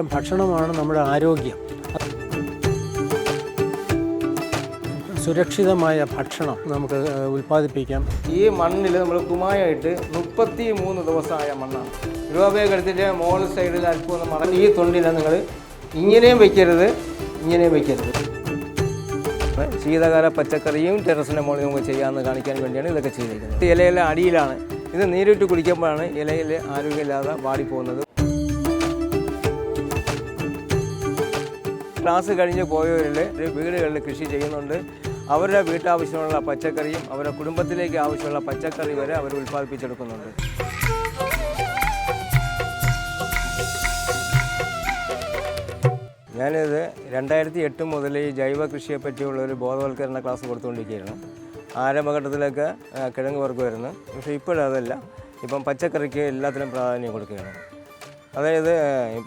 ഭക്ഷണമാണ് നമ്മുടെ ആരോഗ്യം. സുരക്ഷിതമായ ഭക്ഷണം നമുക്ക് ഉൽപ്പാദിപ്പിക്കാം. ഈ മണ്ണിൽ നമ്മൾ കുമായിട്ട് മുപ്പത്തി മൂന്ന് ദിവസമായ മണ്ണാണ്. രൂപയൊക്കെ മോൾ സൈഡിൽ ഒന്ന് മടങ്ങി ഈ തൊണ്ടിനെ നിങ്ങൾ ഇങ്ങനെയും വയ്ക്കരുത് ഇങ്ങനെയും വയ്ക്കരുത് ശീതകാല പച്ചക്കറിയും ടെറസിന്റെ മുകളിൽ നമുക്ക് ചെയ്യാമെന്ന് കാണിക്കാൻ വേണ്ടിയാണ് ഇതൊക്കെ ചെയ്തിരിക്കുന്നത്. ഇലയിലെ അടിയിലാണ്. ഇത് നീരിട്ട് കുടിക്കുമ്പോഴാണ് ഇലയിൽ ആരോഗ്യമില്ലാതെ വാടിപ്പോകുന്നത്. ക്ലാസ് കഴിഞ്ഞ് പോയവരിൽ വീടുകളിൽ കൃഷി ചെയ്യുന്നുണ്ട്. അവരുടെ വീട്ടാവശ്യമുള്ള പച്ചക്കറിയും അവരുടെ കുടുംബത്തിലേക്ക് ആവശ്യമുള്ള പച്ചക്കറി വരെ അവർ ഉൽപ്പാദിപ്പിച്ചെടുക്കുന്നുണ്ട്. ഞാനിത് രണ്ടായിരത്തി എട്ട് മുതൽ ഈ ജൈവ കൃഷിയെ പറ്റിയുള്ള ഒരു ബോധവൽക്കരണ ക്ലാസ് കൊടുത്തുകൊണ്ടിരിക്കുകയാണ്. ആരംഭഘട്ടത്തിലൊക്കെ കിഴങ്ങ് വർഗമായിരുന്നു. പക്ഷേ ഇപ്പോഴതല്ല. ഇപ്പം പച്ചക്കറിക്ക് എല്ലാത്തിനും പ്രാധാന്യം കൊടുക്കുകയാണ്. അതായത്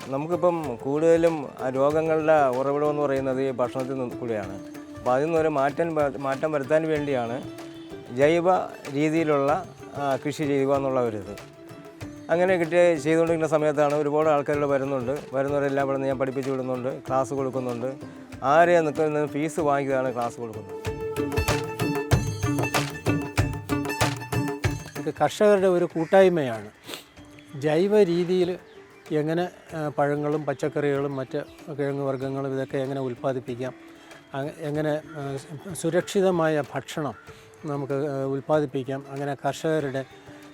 നമുക്കിപ്പം കൂടുതലും രോഗങ്ങളുടെ ഉറവിടം എന്ന് പറയുന്നത് ഈ ഭക്ഷണത്തിൽ നിന്ന് കൂടിയാണ്. അപ്പോൾ അതിൽ നിന്നൊരു മാറ്റം മാറ്റം വരുത്താൻ വേണ്ടിയാണ് ജൈവ രീതിയിലുള്ള കൃഷി ചെയ്യുക എന്നുള്ള ഒരു ഇത് അങ്ങനെ കിട്ടിയ ചെയ്തുകൊണ്ടിരിക്കുന്ന സമയത്താണ് ഒരുപാട് ആൾക്കാരോട് വരുന്നുണ്ട്. വരുന്നവരെല്ലാം ഇവിടെ ഞാൻ പഠിപ്പിച്ചു വിടുന്നുണ്ട് ക്ലാസ് കൊടുക്കുന്നുണ്ട്. ആരെയും നിൽക്കുന്ന ഫീസ് വാങ്ങിയതാണ് ക്ലാസ് കൊടുക്കുന്നത്. ഇത് കർഷകരുടെ ഒരു കൂട്ടായ്മയാണ്. ജൈവ രീതിയിൽ എങ്ങനെ പഴങ്ങളും പച്ചക്കറികളും മറ്റ് കിഴങ്ങ് വർഗങ്ങളും ഇതൊക്കെ എങ്ങനെ ഉൽപ്പാദിപ്പിക്കാം? എങ്ങനെ സുരക്ഷിതമായ ഭക്ഷണം നമുക്ക് ഉൽപ്പാദിപ്പിക്കാം? അങ്ങനെ കർഷകരുടെ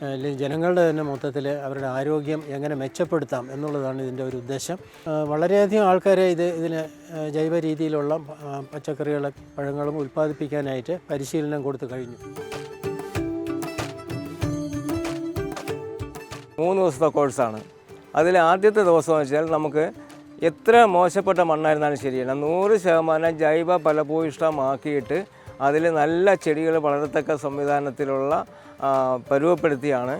അല്ലെങ്കിൽ ജനങ്ങളുടെ തന്നെ മൊത്തത്തിൽ അവരുടെ ആരോഗ്യം എങ്ങനെ മെച്ചപ്പെടുത്താം എന്നുള്ളതാണ് ഇതിന്റെ ഒരു ഉദ്ദേശം. വളരെയധികം ആൾക്കാരെ ഇത് ഇതിന് ജൈവ രീതിയിലുള്ള പച്ചക്കറികളും പഴങ്ങളും ഉൽപ്പാദിപ്പിക്കാനായിട്ട് പരിശീലനം കൊടുത്തു കഴിഞ്ഞു. മൂന്ന് ദിവസത്തെ കോഴ്സാണ്. അതിൽ ആദ്യത്തെ ദിവസം എന്ന് വെച്ചാൽ നമുക്ക് എത്ര മോശപ്പെട്ട മണ്ണായിരുന്നാലും ശരിയല്ല നൂറ് ശതമാനം ജൈവ ഫലഭൂയിഷ്ടമാക്കിയിട്ട് അതിൽ നല്ല ചെടികൾ വളരത്തക്ക സംവിധാനത്തിലുള്ള പരുവപ്പെടുത്തിയാണ്.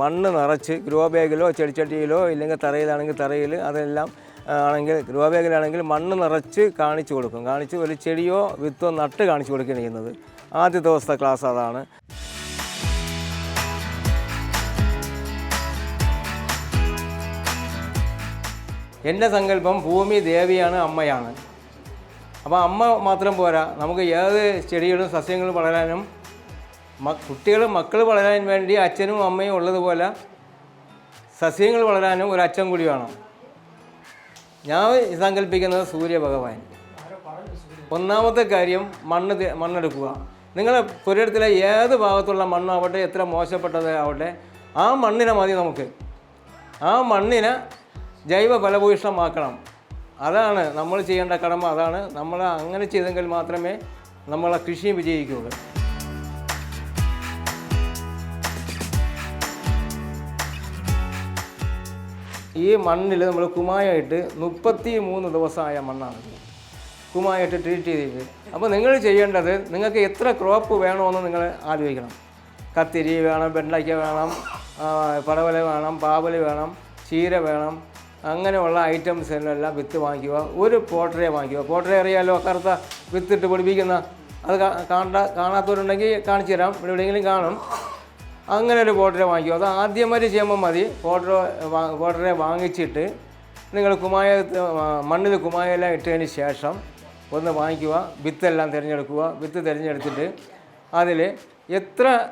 മണ്ണ് നിറച്ച് ഗ്രോ ബാഗിലോ ചെടിച്ചട്ടിയിലോ ഇല്ലെങ്കിൽ തറയിലാണെങ്കിൽ തറയിൽ അതെല്ലാം ആണെങ്കിൽ ഗ്രോ ബാഗിലാണെങ്കിൽ മണ്ണ് നിറച്ച് കാണിച്ചു കൊടുക്കും. കാണിച്ച് ഒരു ചെടിയോ വിത്തോ നട്ട് കാണിച്ചു കൊടുക്കുകയാണ് ചെയ്യുന്നത്. ആദ്യ ദിവസത്തെ ക്ലാസ് അതാണ്. എന്റെ സങ്കല്പം ഭൂമി ദേവിയാണ് അമ്മയാണ്. അപ്പോൾ അമ്മ മാത്രം പോരാ. നമുക്ക് ഏത് ചെടികളും സസ്യങ്ങളും വളരാനും മ കുട്ടികൾ മക്കൾ വളരാൻ വേണ്ടി അച്ഛനും അമ്മയും ഉള്ളതുപോലെ സസ്യങ്ങൾ വളരാനും ഒരു അച്ഛൻ കൂടി വേണം. ഞാൻ സങ്കല്പിക്കുന്നത് സൂര്യഭഗവാൻ. ഒന്നാമത്തെ കാര്യം മണ്ണ് മണ്ണെടുക്കുക. നിങ്ങൾ പുരയിടത്തിലെ ഏത് ഭാഗത്തുള്ള മണ്ണാവട്ടെ എത്ര മോശപ്പെട്ടത് ആവട്ടെ ആ മണ്ണിനെ മതി നമുക്ക്. ആ മണ്ണിനെ ജൈവ ഫലഭൂഷണമാക്കണം അതാണ് നമ്മൾ ചെയ്യേണ്ട കടമ അതാണ് നമ്മൾ അങ്ങനെ ചെയ്തെങ്കിൽ മാത്രമേ നമ്മളെ കൃഷിയും വിജയിക്കുകയുള്ളൂ. ഈ മണ്ണിൽ നമ്മൾ കുമായിട്ട് മുപ്പത്തി മൂന്ന് ദിവസമായ മണ്ണാണ്. കുമായിട്ട് ട്രീറ്റ് ചെയ്തിട്ട്. അപ്പോൾ നിങ്ങൾ ചെയ്യേണ്ടത് നിങ്ങൾക്ക് എത്ര ക്രോപ്പ് വേണമെന്ന് നിങ്ങൾ ആലോചിക്കണം. കത്തിരി വേണം വെണ്ടയ്ക്ക വേണം പടവല വേണം പാവൽ വേണം ചീര വേണം അങ്ങനെയുള്ള ഐറ്റംസിനെല്ലാം വിത്ത് വാങ്ങിക്കുക. ഒരു പോട്ടറെ വാങ്ങിക്കുക. പോട്ടറെ അറിയാമല്ലോ കറുത്ത വിത്തിട്ട് പൊടിപ്പിക്കുന്ന അത് കാണാ കാണാത്തവരുണ്ടെങ്കിൽ കാണിച്ചു തരാം. ഇവിടെ എവിടെയെങ്കിലും കാണും. അങ്ങനെ ഒരു പോട്ടറെ വാങ്ങിക്കുക. അത് ആദ്യമായിട്ട് ചെയ്യുമ്പോൾ മതി. പോട്ടർ പോട്ടറെ വാങ്ങിച്ചിട്ട് നിങ്ങൾ കുമായ മണ്ണിൽ കുമായെല്ലാം ഇട്ടതിന് ശേഷം ഒന്ന് വാങ്ങിക്കുക. വിത്തെല്ലാം തിരഞ്ഞെടുക്കുക. വിത്ത് തിരഞ്ഞെടുത്തിട്ട് അതിൽ എത്ര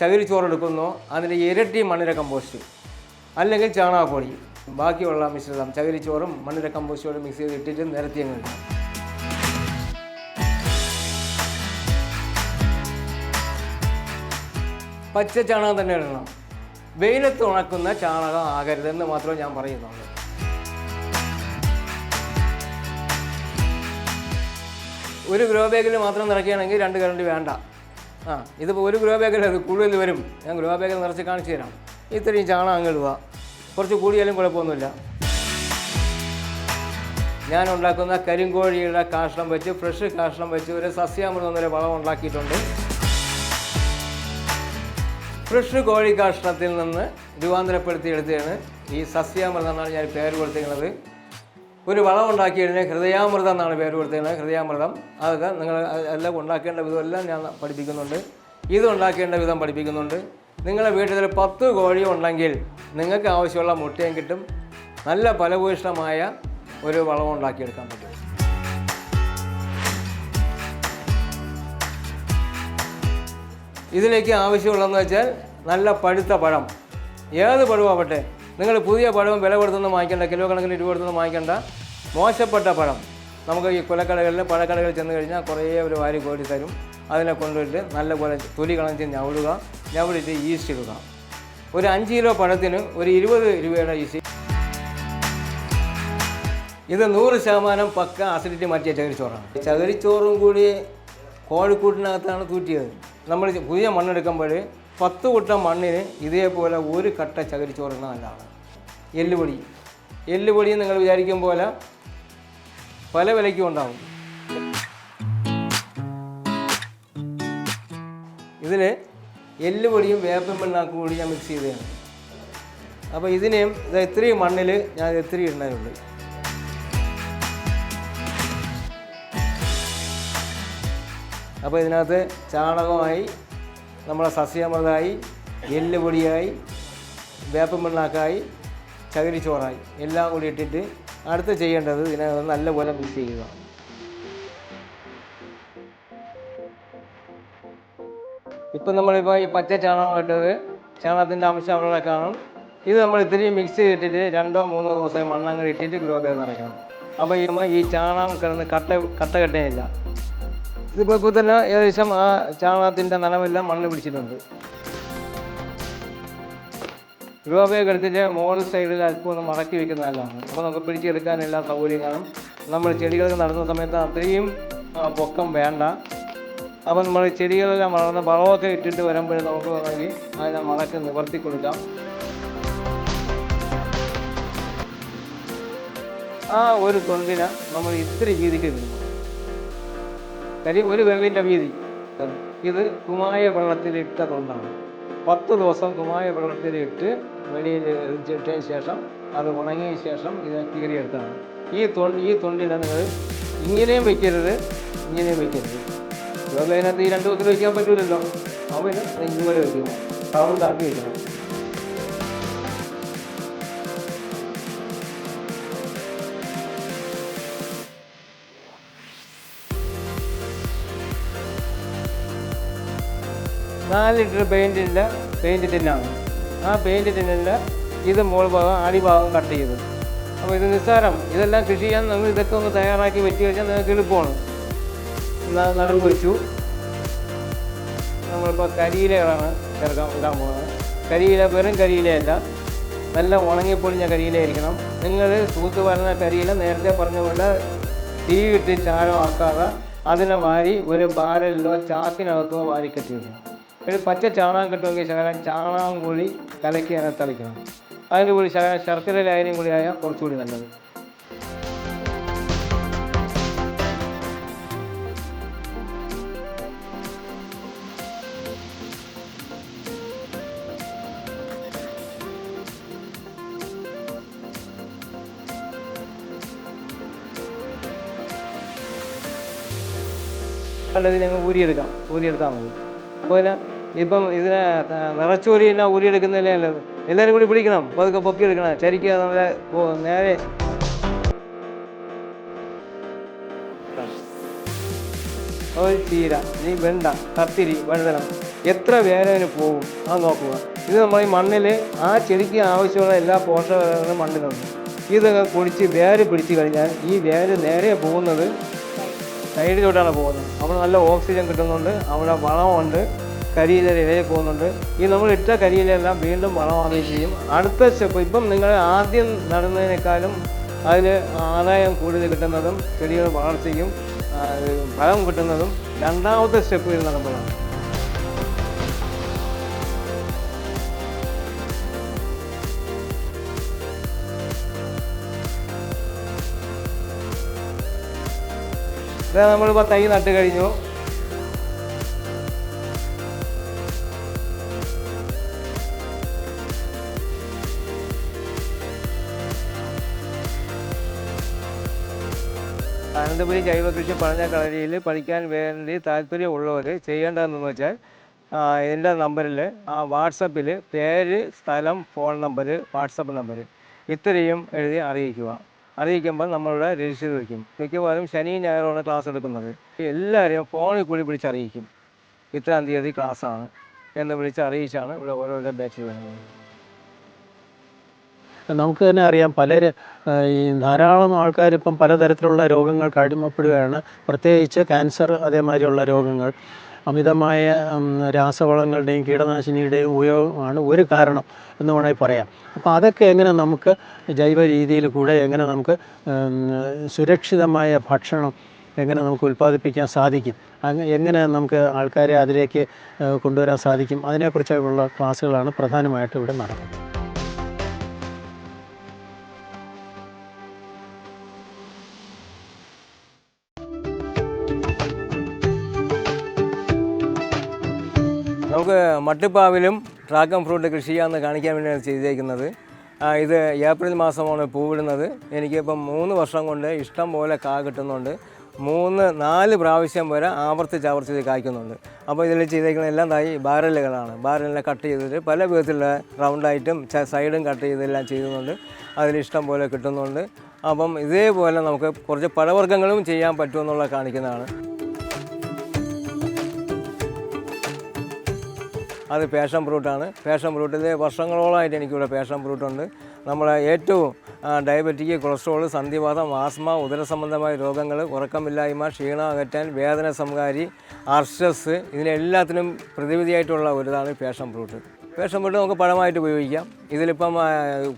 ചകിരിച്ചോറെടുക്കുന്നോ അതിന്റെ ഇരട്ടി മണ്ണിര കമ്പോസ്റ്റ് അല്ലെങ്കിൽ ചാണകപ്പൊടി ബാക്കിയുള്ള മിശ്രിതം ചകിരിച്ചോറും മണ്ണിര കമ്പോസ്റ്റോടും മിക്സ് ചെയ്ത് ഇട്ടിട്ട് നിരത്തി അങ്ങ് പച്ച ചാണകം തന്നെ ഇടണം. വെയിലത്ത് ഉണക്കുന്ന ചാണകം ആകരുതെന്ന് മാത്രമേ ഞാൻ പറയുന്നുള്ളൂ. ഒരു ഗ്രോ ബാഗിൽ മാത്രം നിറയ്ക്കുകയാണെങ്കിൽ രണ്ട് കറണ്ട് വേണ്ട. ആ ഇതിപ്പോൾ ഒരു ഗ്രോ ബാഗിൽ അത് കൂടുതൽ വരും. ഞാൻ ഗ്രോ ബാഗിൽ നിറച്ച് കാണിച്ചു തരാം. ഇത്രയും ചാണകം ഇടുക കുറച്ച് കൂടിയാലും കുഴപ്പമൊന്നുമില്ല. ഞാൻ ഉണ്ടാക്കുന്ന കരിങ്കോഴിയുടെ കാഷ്ണം വെച്ച് ഫ്രഷ് കാഷ്ണം വെച്ച് ഒരു സസ്യാമൃതം എന്നൊരു വളം ഉണ്ടാക്കിയിട്ടുണ്ട്. ഫ്രഷ് കോഴി കാഷ്ണത്തിൽ നിന്ന് രൂപാന്തരപ്പെടുത്തിയെടുത്തതാണ് ഈ സസ്യാമൃതം എന്നാണ് ഞാൻ പേര് കൊടുത്തിരിക്കുന്നത്. ഒരു വളം ഉണ്ടാക്കിയതിന് ഹൃദയാമൃതം എന്നാണ് പേര് കൊടുത്തിരിക്കുന്നത് ഹൃദയാമൃതം. അതൊക്കെ നിങ്ങൾ എല്ലാം ഉണ്ടാക്കേണ്ട വിധമെല്ലാം ഞാൻ പഠിപ്പിക്കുന്നുണ്ട്. ഇത് ഉണ്ടാക്കേണ്ട വിധം പഠിപ്പിക്കുന്നുണ്ട്. നിങ്ങളുടെ വീട്ടിൽ പത്ത് കോഴി ഉണ്ടെങ്കിൽ നിങ്ങൾക്ക് ആവശ്യമുള്ള മുട്ടയും കിട്ടും. നല്ല ഫലഭൂഷണമായ ഒരു വളം ഉണ്ടാക്കിയെടുക്കാൻ പറ്റും. ഇതിലേക്ക് ആവശ്യമുള്ളതെന്ന് വെച്ചാൽ നല്ല പഴുത്ത പഴം. ഏത് പഴമാവട്ടെ നിങ്ങൾ പുതിയ പഴം വില കൊടുത്തുനിന്ന് വാങ്ങിക്കേണ്ട കിലോ കണക്കിന് രൂപ കൊടുത്തുനിന്ന് വാങ്ങിക്കേണ്ട. മോശപ്പെട്ട പഴം. നമുക്ക് ഈ കുലക്കടകളിൽ പഴക്കടകളിൽ ചെന്ന് കഴിഞ്ഞാൽ കുറേ ഒരു വാരി കോരി തരും. അതിനെ കൊണ്ടുപോയിട്ട് നല്ലപോലെ തൊലി കളഞ്ഞ് ഞവടുക. ഞവടിട്ട് ഈസ്റ്റ് ഇടുക. ഒരു അഞ്ച് കിലോ പഴത്തിന് ഒരു ഇരുപത് രൂപയുടെ ഈസ്റ്റ് ഇത് നൂറ് ശതമാനം പക്ക അസിഡിറ്റി മാറ്റിയ ചകിരിച്ചോറാണ്. ചകിരിച്ചോറും കൂടി കോഴിക്കൂട്ടിനകത്താണ് തൂറ്റിയത് നമ്മൾ പുതിയ മണ്ണെടുക്കുമ്പോൾ പത്ത് കുട്ടം മണ്ണിന് ഇതേപോലെ ഒരു കട്ട ചകിരിച്ചോറിന് നല്ലതാണ്. എല്ലുപൊടി. എല്ലുപൊടി നിങ്ങൾ വിചാരിക്കും പോലെ പല വിലയ്ക്കും ഉണ്ടാവും. ഇതിൽ എല്ലുപൊടിയും വേപ്പൻ പിണ്ണാക്കും കൂടി ഞാൻ മിക്സ് ചെയ്തതാണ്. അപ്പോൾ ഇതിനെയും ഇത് ഇത്രയും മണ്ണിൽ ഞാൻ ഇത് ഇത്രയും ഇടുന്നതിനുള്ളൂ അപ്പോൾ ഇതിനകത്ത് ചാണകമായി നമ്മളെ സസ്യമൃതമായി എല്ലുപൊടിയായി വേപ്പൻ പിണ്ണാക്കായി ചകിരിച്ചോറായി എല്ലാം കൂടി ഇട്ടിട്ട് അടുത്ത് ചെയ്യേണ്ടത് ഇതിനകത്ത് നല്ലപോലെ മിക്സ് ചെയ്യുക. ഇപ്പം നമ്മളിപ്പോൾ ഈ പച്ച ചാണകം ഇട്ടത് ചാണകത്തിന്റെ അംശം അവിടെ കാണും. ഇത് നമ്മൾ ഇത്രയും മിക്സ് ചെയ്തിട്ട് രണ്ടോ മൂന്നോ ദിവസം മണ്ണങ്ങ് ഇട്ടിട്ട് ഗ്രോ ബാഗ് നിറയ്ക്കണം അപ്പോൾ ഈ ഈ ചാണകം കിടന്ന് കട്ട കട്ട കെട്ടേയില്ല. ഇതിപ്പോൾ ഇപ്പോൾ തന്നെ ഏകദേശം ആ ചാണകത്തിന്റെ നനവെല്ലാം മണ്ണ് പിടിച്ചിട്ടുണ്ട്. ഗ്രോ ബാഗ് എടുത്തിട്ട് സൈഡിൽ അല്പം ഒന്ന് മടക്കി വെക്കുന്ന നല്ലതാണ്. അപ്പോൾ നമുക്ക് പിടിച്ചെടുക്കാൻ എല്ലാ നമ്മൾ ചെടികൾക്ക് നടന്ന സമയത്ത് അത്രയും പൊക്കം വേണ്ട. അപ്പോൾ നമ്മൾ ചെടികളെല്ലാം വളർന്ന് വളമൊക്കെ ഇട്ടിട്ട് വരുമ്പോൾ നമുക്ക് വേണമെങ്കിൽ അതിനെ മടക്കി നിവർത്തി കൊടുക്കാം. ആ ഒരു തൊണ്ടിന് നമ്മൾ ഇത്ര രീതിക്ക് ഇടുന്നു കാര്യം ഒരു വെള്ളിന്റെ വീതി. ഇത് കുമായ വെള്ളത്തിലിട്ട തൊണ്ടാണ് പത്ത് ദിവസം കുമായ വെള്ളത്തിലിട്ട് വെളിയിൽ ഇട്ടതിന് ശേഷം അത് ഉണങ്ങിയ ശേഷം ഇത് കീറിയെടുത്താണ്. ഈ തൊണ്ട് ഈ തൊണ്ടിനെ നിങ്ങൾ ഇങ്ങനെയും വയ്ക്കരുത് ഇങ്ങനെയും വെക്കരുത്. അതിനകത്ത് ഈ രണ്ട് ദിവസം വയ്ക്കാൻ പറ്റൂലല്ലോ. അവന് ഇതുപോലെ വെക്കണം സൗണ്ട് ആക്കി വെക്കണം നാല് ലിറ്റർ പെയിന്റിന്റെ പെയിന്റ് ടിന്നാണ് ആ പെയിന്റ് ടിന്നിന്റെ ഇത് മോൾ ഭാഗം അടിഭാഗം കട്ട് ചെയ്തു. അപ്പോൾ ഇത് നിസ്സാരം. ഇതെല്ലാം കൃഷി ചെയ്യാൻ നമ്മൾ ഇതൊക്കെ ഒന്ന് തയ്യാറാക്കി വെച്ച് കഴിഞ്ഞാൽ നിങ്ങൾക്ക് എളുപ്പമാണ്. ന- നടുവ് വെച്ചു നമ്മളിപ്പോൾ കരിയിലകളാണ് ചേർക്കാൻ ഇടാൻ പോകുന്നത്. കരിയില വെറും കരിയിലയല്ല. നല്ല ഉണങ്ങിപ്പൊളിഞ്ഞ കരിയിലായിരിക്കണം നിങ്ങൾ തൂത്ത് വരുന്ന കരിയില നേരത്തെ പറഞ്ഞ പോലെ തീ ഇട്ട് ചാരമാക്കാതെ അതിനെ വാരി ഒരു ബാരലിലോ ചാക്കിനകത്തോ വാരി കെട്ടി വയ്ക്കണം ഒരു പച്ച ചാണകം കിട്ടുമെങ്കിൽ ശകലം ചാണകം കൂടി കലക്കി അതിനകത്ത് തളിക്കണം. അതിന്റെ കൂടി ശകലം ശർക്കര ലായനിയും കൂടി ആയാൽ കുറച്ചുകൂടി നല്ലത്. അല്ലത് ഞങ്ങൾ ഊരിയെടുക്കാം. ഊരിയെടുത്താൽ മതി. ഇതിനെ ഇപ്പം ഇതിനെ നിറച്ചൂരി തന്നെ ഊരിയെടുക്കുന്നില്ലേ നല്ലത്? എല്ലാവരും കൂടി പിടിക്കണം. പതുക്കെ പൊക്കിയെടുക്കണം ചരിക്കുക നമ്മളെ നേരെ. ഒരു ചീര. നീ വെണ്ട. കത്തിരി വഴുതനം. എത്ര വേരന് പോകും അത് നോക്കുക. ഇത് നമ്മൾ ഈ മണ്ണിൽ ആ ചെടിക്ക് ആവശ്യമുള്ള എല്ലാ പോഷകങ്ങളും മണ്ണിലുണ്ട്. ഇതൊക്കെ കുഴിച്ച് വേര് പിടിച്ച് കഴിഞ്ഞാൽ ഈ വേര് നേരെ പോകുന്നത് സൈഡിലോട്ടാണ് പോകുന്നത്. അവിടെ നല്ല ഓക്സിജൻ കിട്ടുന്നുണ്ട്. അവിടെ വളമുണ്ട് കരിയില ഇലയിൽ പോകുന്നുണ്ട്. ഈ നമ്മൾ ഇട്ട കരിയിലെല്ലാം വീണ്ടും വളമാവുകയും ചെയ്യും. അടുത്ത സ്റ്റെപ്പ് ഇപ്പം നിങ്ങൾ ആദ്യം നടുന്നതിനേക്കാളും അതിൽ ആദായം കൂടുതൽ കിട്ടുന്നതും ചെടികൾ വളർച്ചയ്ക്കും ഫലം കിട്ടുന്നതും രണ്ടാമത്തെ സ്റ്റെപ്പ് ഇത് നടുമ്പോഴാണ് നമ്മളിപ്പോൾ തൈ നട്ട് കഴിഞ്ഞു. അനന്തപുരി ജൈവ കൃഷി പഠന കളരിയിൽ പഠിക്കാൻ വേണ്ടി താല്പര്യമുള്ളവർ ചെയ്യേണ്ടതെന്ന് വെച്ചാൽ എന്റെ നമ്പറിൽ ആ വാട്സപ്പിൽ പേര് സ്ഥലം ഫോൺ നമ്പർ വാട്സപ്പ് നമ്പർ ഇത്രയും എഴുതി അറിയിക്കുക. അറിയിക്കുമ്പോൾ നമ്മളുടെ രജിസ്റ്റർ വയ്ക്കും. മിക്കവാറും ശനി ഞായറാണ് ക്ലാസ് എടുക്കുന്നത്. എല്ലാവരെയും ഫോണിൽ കൂടി വിളിച്ചറിയിക്കും ഇത്രാം തീയതി ക്ലാസ്സാണ് എന്ന് വിളിച്ച് അറിയിച്ചാണ് ഇവിടെ ഓരോരുടെ ബാച്ച് വരുന്നത്. നമുക്ക് തന്നെ അറിയാം പലര് ആ, ഈ ധാരാളം ആൾക്കാർ ഇപ്പം പലതരത്തിലുള്ള രോഗങ്ങൾക്ക് അടിമപ്പെടുകയാണ്. പ്രത്യേകിച്ച് ക്യാൻസർ അതേമാതിരിയുള്ള രോഗങ്ങൾ. അമിതമായ രാസവളങ്ങളുടെയും കീടനാശിനിയുടെയും ഉപയോഗമാണ് ഒരു കാരണം എന്ന് വേണമെങ്കിൽ പറയാം. അപ്പോൾ അതൊക്കെ എങ്ങനെ നമുക്ക് ജൈവ രീതിയിൽ കൂടെ എങ്ങനെ നമുക്ക് സുരക്ഷിതമായ ഭക്ഷണം എങ്ങനെ നമുക്ക് ഉൽപ്പാദിപ്പിക്കാൻ സാധിക്കും? അങ്ങ് എങ്ങനെ നമുക്ക് ആൾക്കാരെ അതിലേക്ക് കൊണ്ടുവരാൻ സാധിക്കും? അതിനെക്കുറിച്ചുള്ള ക്ലാസ്സുകളാണ് പ്രധാനമായിട്ടും ഇവിടെ നടക്കുന്നത്. നമുക്ക് മട്ടുപ്പാവിലും ഡ്രാഗൺ ഫ്രൂട്ട് കൃഷി ചെയ്യാമെന്ന് കാണിക്കാൻ വേണ്ടിയാണ് ചെയ്തേക്കുന്നത്. ഇത് ഏപ്രിൽ മാസമാണ് പൂവിടുന്നത്. എനിക്കിപ്പം മൂന്ന് വർഷം കൊണ്ട് ഇഷ്ടം പോലെ കാ കിട്ടുന്നുണ്ട്. മൂന്ന് നാല് പ്രാവശ്യം വരെ ആവർത്തിച്ച് ആവർത്തിച്ച് കായ്ക്കുന്നുണ്ട്. അപ്പോൾ ഇതിൽ ചെയ്തേക്കുന്ന എല്ലാം തായി ബാരലുകളാണ്. ബാരലിനെ കട്ട് ചെയ്തിട്ട് പല വിധത്തിലുള്ള റൗണ്ടായിട്ടും സൈഡും കട്ട് ചെയ്തെല്ലാം ചെയ്യുന്നുണ്ട് അതിലിഷ്ടം പോലെ കിട്ടുന്നുണ്ട്. അപ്പം ഇതേപോലെ നമുക്ക് കുറച്ച് പഴവർഗങ്ങളും ചെയ്യാൻ പറ്റുമെന്നുള്ള കാണിക്കുന്നതാണ്. അത് പാഷൻ ഫ്രൂട്ടാണ് പാഷൻ ഫ്രൂട്ടിൽ വർഷങ്ങളോളമായിട്ട് എനിക്കിവിടെ പാഷൻ ഫ്രൂട്ടുണ്ട് നമ്മളെ ഏറ്റവും ഡയബറ്റിക് കൊളസ്ട്രോൾ സന്ധിവാതം ആസ്മ ഉദര സംബന്ധമായ രോഗങ്ങൾ ഉറക്കമില്ലായ്മ ക്ഷീണം അകറ്റാൻ വേദന സംഹാരി അർഷസ് ഇതിനെല്ലാത്തിനും പ്രതിവിധിയായിട്ടുള്ള ഒരിതാണ് പാഷൻ ഫ്രൂട്ട് പാഷൻ ഫ്രൂട്ട് നമുക്ക് പഴമായിട്ട് ഉപയോഗിക്കാം. ഇതിലിപ്പം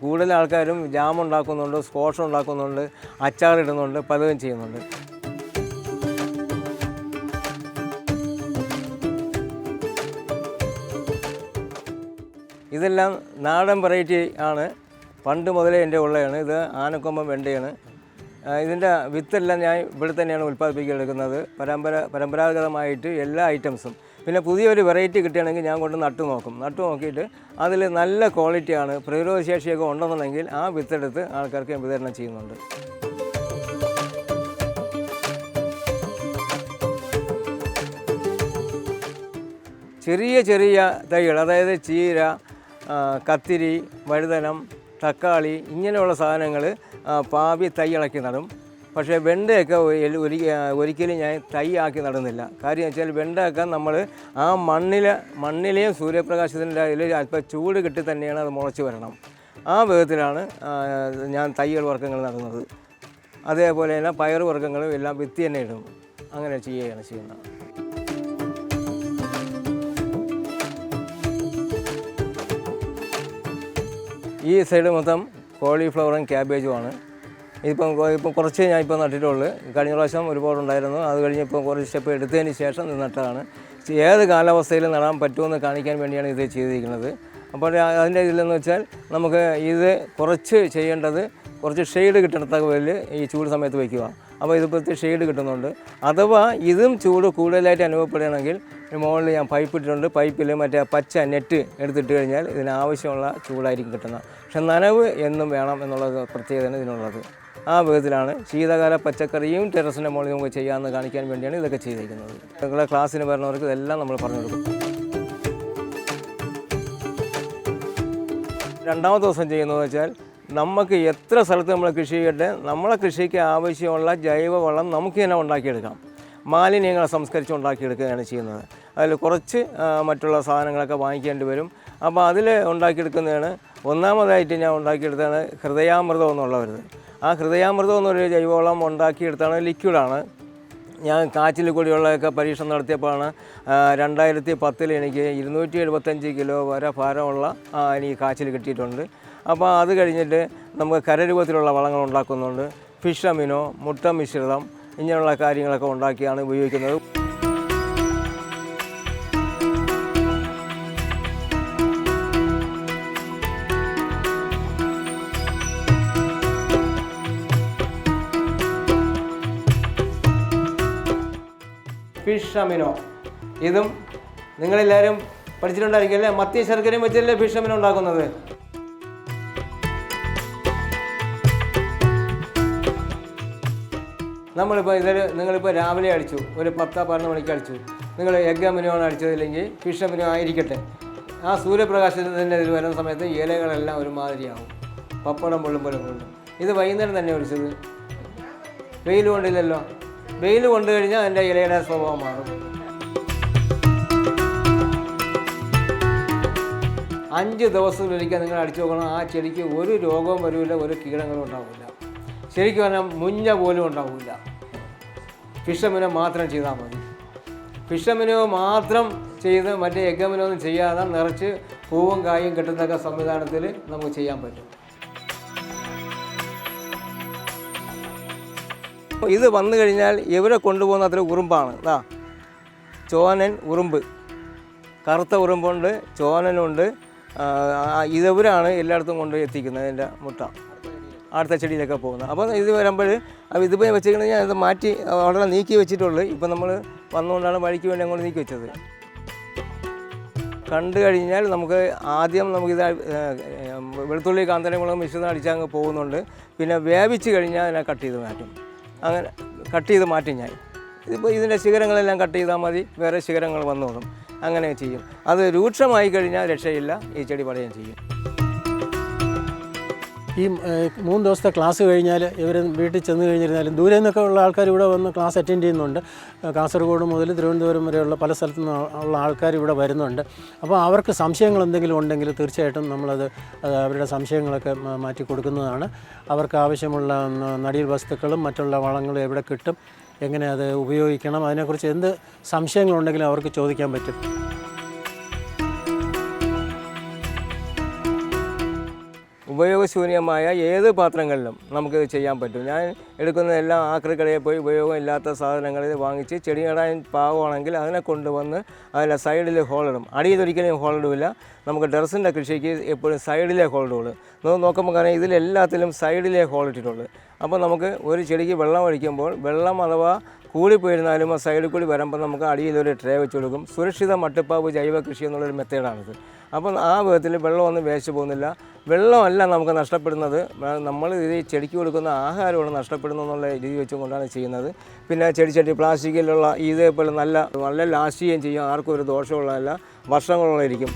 കൂടുതൽ ആൾക്കാരും ജാം ഉണ്ടാക്കുന്നുണ്ട് സ്കോഷ് ഉണ്ടാക്കുന്നുണ്ട് അച്ചാറിടുന്നുണ്ട് പലതും ചെയ്യുന്നുണ്ട്. ഇതെല്ലാം നാടൻ വെറൈറ്റി ആണ്. പണ്ട് മുതലേ എന്റെ ഉള്ളതാണ് ഇത് ആനക്കൊമ്പൻ വെണ്ടയാണ്. ഇതിന്റെ വിത്തെല്ലാം ഞാൻ ഇവിടെ തന്നെയാണ് ഉൽപ്പാദിപ്പിക്കുന്നത് പരമ്പര പരമ്പരാഗതമായിട്ട് എല്ലാ ഐറ്റംസും. പിന്നെ പുതിയൊരു വെറൈറ്റി കിട്ടുകയാണെങ്കിൽ ഞാൻ കൊണ്ട് നട്ടു നോക്കും. നട്ടു നോക്കിയിട്ട് അതിൽ നല്ല ക്വാളിറ്റിയാണ് പ്രതിരോധശേഷിയൊക്കെ ഉണ്ടെന്നുണ്ടെങ്കിൽ ആ വിത്തെടുത്ത് ആൾക്കാർക്ക് വിതരണം ചെയ്യുന്നുണ്ട്. ചെറിയ ചെറിയ തൈകൾ അതായത് ചീര കത്തിരി വഴുതനം തക്കാളി ഇങ്ങനെയുള്ള സാധനങ്ങൾ പാവി തൈ ഇളക്കി നടും. പക്ഷേ വെണ്ടയൊക്കെ ഒരിക്കലും ഞാൻ തൈ ആക്കി നടുന്നില്ല. കാര്യം വെച്ചാൽ വെണ്ടയൊക്കെ നമ്മൾ ആ മണ്ണിൽ മണ്ണിലെയും സൂര്യപ്രകാശത്തിന്റെ അതിൽ അല്പം ചൂട് കിട്ടി തന്നെയാണ് അത് മുളച്ച് വരണം. ആ വിധത്തിലാണ് ഞാൻ തൈകൾ വർഗങ്ങൾ നടുന്നത്. അതേപോലെ തന്നെ പയർ വർഗങ്ങളും എല്ലാം വിത്തി തന്നെ ഇടും. അങ്ങനെ ചെയ്യുകയാണ് ചെയ്യുന്നത്. ഈ സൈഡ് മൊത്തം കോളിഫ്ലവറും ക്യാബേജുമാണ് ഇപ്പം ഇപ്പം കുറച്ച് ഞാൻ ഇപ്പം നട്ടിട്ടുള്ളൂ. കഴിഞ്ഞ പ്രാവശ്യം ഒരുപാട് ഉണ്ടായിരുന്നു. അത് കഴിഞ്ഞ് ഇപ്പം കുറച്ച് സ്റ്റെപ്പ് എടുത്തതിന് ശേഷം ഇത് നട്ടതാണ്. ഏത് കാലാവസ്ഥയിൽ നടാൻ പറ്റുമെന്ന് കാണിക്കാൻ വേണ്ടിയാണ് ഇത് ചെയ്തിരിക്കുന്നത്. അപ്പോൾ അതിന്റെ ഇതിലെന്ന് വെച്ചാൽ നമുക്ക് ഇത് കുറച്ച് ചെയ്യേണ്ടത് കുറച്ച് ഷെയ്ഡ് കിട്ടണത്തക്ക പോലെ ഈ ചൂട് സമയത്ത് വയ്ക്കുക അപ്പോൾ ഇതിപ്പോഴത്തെ ഷെയ്ഡ് കിട്ടുന്നുണ്ട്. അഥവാ ഇതും ചൂട് കൂടുതലായിട്ട് അനുഭവപ്പെടുകയാണെങ്കിൽ മുകളിൽ ഞാൻ പൈപ്പ് ഇട്ടിട്ടുണ്ട്. പൈപ്പിൽ മറ്റേ പച്ച നെറ്റ് എടുത്തിട്ട് കഴിഞ്ഞാൽ ഇതിനാവശ്യമുള്ള ചൂടായിരിക്കും കിട്ടുന്നത്. പക്ഷെ നനവ് എന്നും വേണം എന്നുള്ളത് പ്രത്യേകതയാണ് ഇതിനുള്ളത്. ആ വിധത്തിലാണ് ശീതകാല പച്ചക്കറിയും ടെറസിന്റെ മുകളിൽ നമുക്ക് ചെയ്യാമെന്ന് കാണിക്കാൻ വേണ്ടിയാണ് ഇതൊക്കെ ചെയ്തിരിക്കുന്നത്. നിങ്ങളുടെ ക്ലാസ്സിന് വരുന്നവർക്ക് ഇതെല്ലാം നമ്മൾ പറഞ്ഞു കൊടുക്കും. രണ്ടാമത്തെ ദിവസം ചെയ്യുന്നതെന്ന് വെച്ചാൽ നമുക്ക് എത്ര സ്ഥലത്ത് നമ്മൾ കൃഷി ചെയ്യട്ടെ നമ്മളെ കൃഷിക്ക് ആവശ്യമുള്ള ജൈവവളം നമുക്ക് തന്നെ ഉണ്ടാക്കിയെടുക്കാം. മാലിന്യങ്ങളെ സംസ്കരിച്ച് ഉണ്ടാക്കിയെടുക്കുകയാണ് ചെയ്യുന്നത്. അതിൽ കുറച്ച് മറ്റുള്ള സാധനങ്ങളൊക്കെ വാങ്ങിക്കേണ്ടി വരും. അപ്പോൾ അതിൽ ഉണ്ടാക്കിയെടുക്കുന്നതാണ് ഒന്നാമതായിട്ട് ഞാൻ ഉണ്ടാക്കിയെടുത്താണ് ഹൃദയാമൃതം എന്നുള്ളവരുത്. ആ ഹൃദയാമൃതം എന്നൊരു ജൈവവളം ഉണ്ടാക്കിയെടുത്താണ് ലിക്വിഡാണ് ഞാൻ കാച്ചിൽ കൂടിയുള്ളതൊക്കെ പരീക്ഷണം നടത്തിയപ്പോഴാണ് രണ്ടായിരത്തി പത്തിൽ എനിക്ക് ഇരുന്നൂറ്റി എഴുപത്തഞ്ച് കിലോ വരെ ഭാരമുള്ള എനിക്ക് കാച്ചിൽ കിട്ടിയിട്ടുണ്ട്. അപ്പോൾ അത് കഴിഞ്ഞിട്ട് നമുക്ക് കരരൂപത്തിലുള്ള വളങ്ങൾ ഉണ്ടാക്കുന്നുണ്ട്. ഫിഷ് അമിനോ മുട്ട മിശ്രിതം ഇങ്ങനെയുള്ള കാര്യങ്ങളൊക്കെ ഉണ്ടാക്കിയാണ് ഉപയോഗിക്കുന്നത്. ഫിഷ് അമിനോ ഇതും നിങ്ങളെല്ലാവരും പഠിച്ചിട്ടുണ്ടായിരിക്കും അല്ലേ? മത്തി ശർക്കരയും വെച്ചല്ലേ ഫിഷ് അമിനോ ഉണ്ടാക്കുന്നത്? നമ്മളിപ്പോൾ ഇതിൽ നിങ്ങളിപ്പോൾ രാവിലെ അടിച്ചു ഒരു പത്ത് പതിനൊന്ന് മണിക്ക് അടിച്ചു. നിങ്ങൾ ആണ് അടിച്ചതില്ലെങ്കിൽ ഫിഷ് അമിനോ ആയിരിക്കട്ടെ. ആ സൂര്യപ്രകാശത്തിന്റെ ഇതിൽ വരുന്ന സമയത്ത് ഇലകളെല്ലാം ഒരുമാതിരിയാവും. പപ്പടം പൊള്ളും പോലെ പൊള്ളും. ഇത് വൈകുന്നേരം തന്നെ ഒഴിച്ചത്. വെയിൽ കൊണ്ടില്ലല്ലോ. വെയിൽ കൊണ്ടു കഴിഞ്ഞാൽ അതിന്റെ ഇലയുടെ സ്വഭാവം മാറും. അഞ്ച് ദിവസത്തിലൊരിക്കൽ നിങ്ങൾ അടിച്ചു നോക്കണം. ആ ചെടിക്ക് ഒരു രോഗവും വരില്ല ഒരു കീടങ്ങളും ഉണ്ടാവില്ല. ശരിക്കും പറഞ്ഞാൽ മുഞ്ഞ പോലും ഉണ്ടാവില്ല. ഫിഷമിനോ മാത്രം ചെയ്താൽ മതി. ഫിഷമിനോ മാത്രം ചെയ്ത് മറ്റേ എഗ്ഗമിനോ ഒന്നും ചെയ്യാതെ നിറച്ച് പൂവും കായും കിട്ടുന്നൊക്കെ സംവിധാനത്തിൽ നമുക്ക് ചെയ്യാൻ പറ്റും. ഇത് വന്നു കഴിഞ്ഞാൽ ഇവരെ കൊണ്ടുപോകുന്ന അത്ര ഉറുമ്പാണ്. ഇതാ ചോനൻ ഉറുമ്പ്. കറുത്ത ഉറുമ്പുണ്ട് ചോനനുണ്ട്. ഇതവരാണ് എല്ലായിടത്തും കൊണ്ട് എത്തിക്കുന്നത്? എന്റെ മുട്ട. അടുത്ത ചെടിയിലൊക്കെ പോകുന്നത്. അപ്പോൾ ഇത് വരുമ്പോൾ ഇതിപ്പോൾ ഞാൻ അത് മാറ്റി വളരെ നീക്കി വെച്ചിട്ടുള്ളൂ. ഇപ്പം നമ്മൾ വന്നുകൊണ്ടാണ് വഴിക്ക് വേണ്ടി അങ്ങോട്ട് നീക്കി വെച്ചത്. കണ്ടു കഴിഞ്ഞാൽ നമുക്ക് ആദ്യം നമുക്കിത് വെളുത്തുള്ളി കാന്തരമുളകും മിശ്രിതം അടിച്ചങ്ങ് പോകുന്നുണ്ട്. പിന്നെ വേവിച്ച് കഴിഞ്ഞാൽ അതിനെ കട്ട് ചെയ്ത് മാറ്റും. അങ്ങനെ കട്ട് ചെയ്ത് മാറ്റും ഞാൻ. ഇതിപ്പോൾ ഇതിന്റെ ശിഖരങ്ങളെല്ലാം കട്ട് ചെയ്താൽ മതി. വേറെ ശിഖരങ്ങൾ വന്നോളും. അങ്ങനെ ചെയ്യും. അത് രൂക്ഷമായി കഴിഞ്ഞാൽ രക്ഷയില്ല. ഈ ചെടി പടയം ചെയ്യും. ഈ മൂന്ന് ദിവസത്തെ ക്ലാസ് കഴിഞ്ഞാൽ ഇവർ വീട്ടിൽ ചെന്ന് കഴിഞ്ഞിരുന്നാലും ദൂരെ നിന്നൊക്കെ ഉള്ള ആൾക്കാർ ഇവിടെ വന്ന് ക്ലാസ് അറ്റൻഡ് ചെയ്യുന്നുണ്ട്. കാസർഗോഡ് മുതൽ തിരുവനന്തപുരം വരെയുള്ള പല സ്ഥലത്തു നിന്ന് ഉള്ള ആൾക്കാർ ഇവിടെ വരുന്നുണ്ട്. അപ്പോൾ അവർക്ക് സംശയങ്ങൾ എന്തെങ്കിലും ഉണ്ടെങ്കിൽ തീർച്ചയായിട്ടും നമ്മളത് അവരുടെ സംശയങ്ങളൊക്കെ മാറ്റി കൊടുക്കുന്നതാണ്. അവർക്ക് ആവശ്യമുള്ള നടീൽ വസ്തുക്കളും മറ്റുള്ള വളങ്ങളും എവിടെ കിട്ടും എങ്ങനെ അത് ഉപയോഗിക്കണം അതിനെക്കുറിച്ച് എന്ത് സംശയങ്ങളുണ്ടെങ്കിലും അവർക്ക് ചോദിക്കാൻ പറ്റും. ഉപയോഗശൂന്യമായ ഏത് പാത്രങ്ങളിലും നമുക്കിത് ചെയ്യാൻ പറ്റും. ഞാൻ എടുക്കുന്ന എല്ലാ ആക്രിക്കടയിൽ പോയി ഉപയോഗമില്ലാത്ത സാധനങ്ങൾ വാങ്ങിച്ച് ചെടി നടാൻ പാകമാണെങ്കിൽ അതിനെ കൊണ്ടുവന്ന് അതിന്റെ സൈഡിൽ ഹോളിടും അടിയിൽ ഒരിക്കലും ഹോളിടില്ല നമുക്ക് ടെറസിന്റെ കൃഷിക്ക് എപ്പോഴും സൈഡിലെ ഹോളിടുള്ളൂ നോക്കുമ്പോൾ കാരണം ഇതിലെല്ലാത്തിലും സൈഡിലെ ഹോളിട്ടിട്ടുള്ളൂ അപ്പോൾ നമുക്ക് ഒരു ചെടിക്ക് വെള്ളം ഒഴിക്കുമ്പോൾ വെള്ളം അഥവാ കൂടിപ്പോയിരുന്നാലും ആ സൈഡിൽ കൂടി വരുമ്പോൾ നമുക്ക് അടിയിൽ ഒരു ട്രേ വെച്ച് കൊടുക്കും. സുരക്ഷിത മട്ടുപ്പാവ് ജൈവ കൃഷി എന്നുള്ളൊരു മെത്തേഡാണിത് അപ്പം ആ വിധത്തിൽ വെള്ളമൊന്നും വേസ്റ്റ് പോകുന്നില്ല. വെള്ളമല്ല നമുക്ക് നഷ്ടപ്പെടുന്നത്. നമ്മൾ ഇത് ചെടിക്ക് കൊടുക്കുന്ന ആഹാരമാണ് നഷ്ടപ്പെടുന്നത് എന്നുള്ള രീതി വെച്ചുകൊണ്ടാണ് ചെയ്യുന്നത്. പിന്നെ ചെടി ചെടി പ്ലാസ്റ്റിക്കിലുള്ള ഇതേപോലെ നല്ല നല്ല ലാസ്റ്റ് ചെയ്യുകയും ചെയ്യും. ആർക്കും ഒരു ദോഷമുള്ളതല്ല വർഷങ്ങളോളം ഇരിക്കും.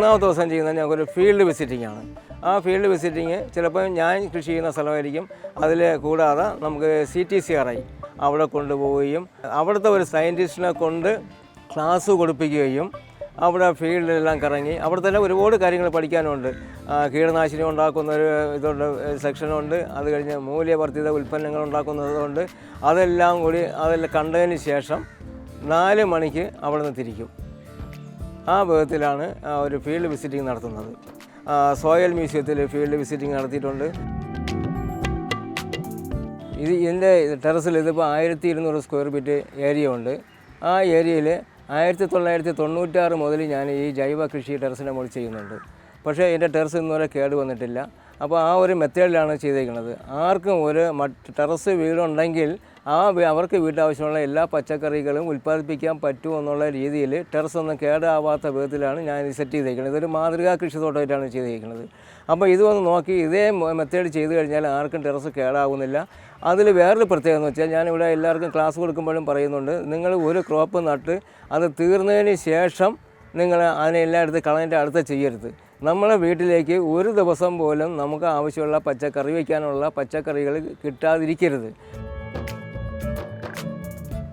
മൂന്നാമത്തെ ദിവസം ചെയ്യുന്നത് ഞങ്ങൾക്കൊരു ഫീൽഡ് വിസിറ്റിംഗ് ആണ്. ആ ഫീൽഡ് വിസിറ്റിംഗ് ചിലപ്പോൾ ഞാൻ കൃഷി ചെയ്യുന്ന സ്ഥലമായിരിക്കും. അതിൽ കൂടാതെ നമുക്ക് C T C R I അവിടെ കൊണ്ടുപോവുകയും അവിടുത്തെ ഒരു സയന്റിസ്റ്റിനെ കൊണ്ട് ക്ലാസ് കൊടുപ്പിക്കുകയും അവിടെ ഫീൽഡിലെല്ലാം കറങ്ങി അവിടെ തന്നെ ഒരുപാട് കാര്യങ്ങൾ പഠിക്കാനുണ്ട്. കീടനാശിനി ഉണ്ടാക്കുന്ന ഒരു ഇതുണ്ട് സെക്ഷനുണ്ട് അത് കഴിഞ്ഞ് മൂല്യവർദ്ധിത ഉൽപ്പന്നങ്ങൾ ഉണ്ടാക്കുന്നതുകൊണ്ട് അതെല്ലാം കൂടി അതെല്ലാം കണ്ടതിന് ശേഷം നാല് മണിക്ക് അവിടെ നിന്ന് തിരിക്കും. ആ വിധത്തിലാണ് ഒരു ഫീൽഡ് വിസിറ്റിംഗ് നടത്തുന്നത്. സോയൽ മ്യൂസിയത്തിൽ ഫീൽഡ് വിസിറ്റിംഗ് നടത്തിയിട്ടുണ്ട്. ഇത് ഇതിന്റെ ടെറസിൽ ഇതിപ്പോൾ ആയിരത്തി ഇരുന്നൂറ് സ്ക്വയർ ഫീറ്റ് ഏരിയ ഉണ്ട്. ആ ഏരിയയിൽ ആയിരത്തി തൊള്ളായിരത്തി തൊണ്ണൂറ്റാറ് മുതൽ ഞാൻ ഈ ജൈവ കൃഷി ടെറസിന്റെ മുകളിൽ ചെയ്യുന്നുണ്ട്. പക്ഷേ എന്റെ ടെറസ് ഇന്നുവരെ കേട് വന്നിട്ടില്ല. അപ്പോൾ ആ ഒരു മെത്തേഡിലാണ് ചെയ്തേക്കുന്നത്. ആർക്കും ഒരു ടെറസ് വീടുണ്ടെങ്കിൽ ആ അവർക്ക് വീട്ടാവശ്യമുള്ള എല്ലാ പച്ചക്കറികളും ഉൽപ്പാദിപ്പിക്കാൻ പറ്റുമോ എന്നുള്ള രീതിയിൽ ടെറസ് ഒന്നും കേടാവാത്ത വിധത്തിലാണ് ഞാൻ ഇത് സെറ്റ് ചെയ്തേക്കുന്നത്. ഇതൊരു മാതൃകാ കൃഷിത്തോട്ടമായിട്ടാണ് ചെയ്തേക്കുന്നത്. അപ്പോൾ ഇത് വന്ന് നോക്കി ഇതേ മെത്തേഡ് ചെയ്ത് കഴിഞ്ഞാൽ ആർക്കും ടെറസ് കേടാവുന്നില്ല. അതിൽ വേറൊരു പ്രത്യേകത എന്ന് വെച്ചാൽ ഞാനിവിടെ എല്ലാവർക്കും ക്ലാസ് കൊടുക്കുമ്പോഴും പറയുന്നുണ്ട് നിങ്ങൾ ഒരു ക്രോപ്പ് നട്ട് അത് തീർന്നതിന് ശേഷം നിങ്ങൾ അതിനെല്ലാം എടുത്ത് കളഞ്ഞിട്ട് അടുത്ത ചെയ്യരുത്. നമ്മളെ വീട്ടിലേക്ക് ഒരു ദിവസം പോലും നമുക്ക് ആവശ്യമുള്ള പച്ചക്കറി വയ്ക്കാനുള്ള പച്ചക്കറികൾ കിട്ടാതിരിക്കരുത്.